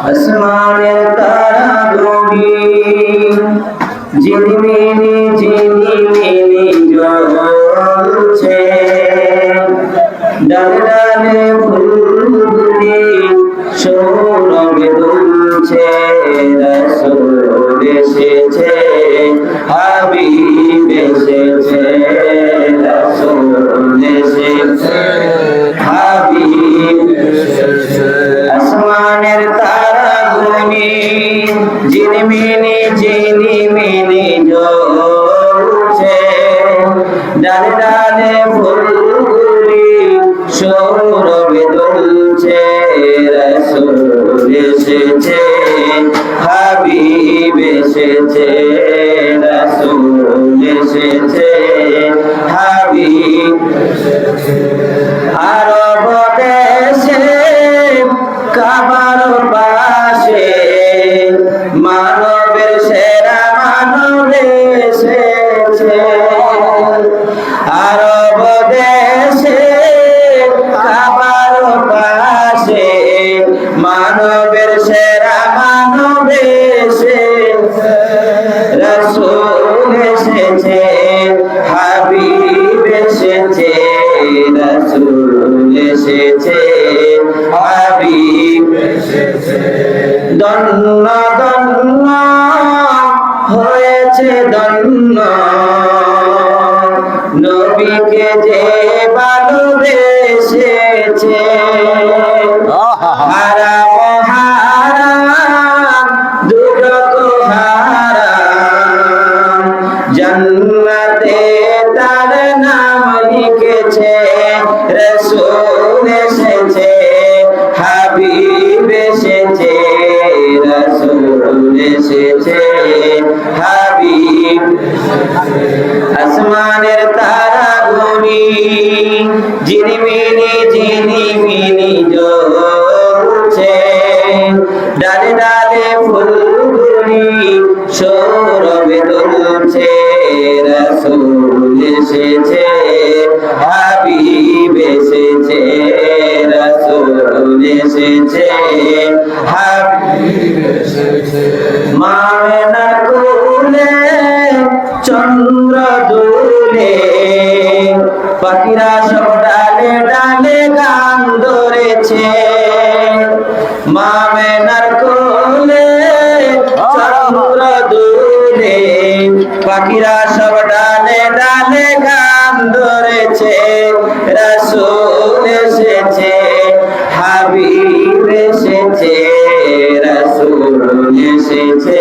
আসমানের তারা গরি ঝিলমিলি ঝিলমিলি জ্বলছে ডালে ডালে ফুলগুলি সৌরভে দুলছে, রসুল এসেছে, হাবিব এসেছে। জ্বলছে ডালে ডালে ফুলগুলি সৌরভে দুলছে রসুল এসেছে হাবিব এসেছে রসুল এসেছে হাবিব এসেছে হাবিব এসেছে রসুল এসেছে হাবিব দন্ন দন্ন হয়েছে দন্ন। নবীকে যে ভালোবেসেছে হারাম জন্নতে তার নাম লিখেছে, রসুল এসেছে, হাবিব এসেছে, রসুল এসেছে, হাবিব। আসমানের তারা গুনি ঝিলিমিলি ঝিলিমিলি জ্বলছে, ডালে ডালে ফুলগুলি সৌরভে চন্দ্র দুলে পাখিরা সব ডালে ডালে গান ধরেছে। মামেনার কোলে চন্দ্র দুলে পাখিরা সব ডালে ডালে গান ধরেছে। রসুল এসেছে, হাবিব এসেছে, রসুল এসেছে।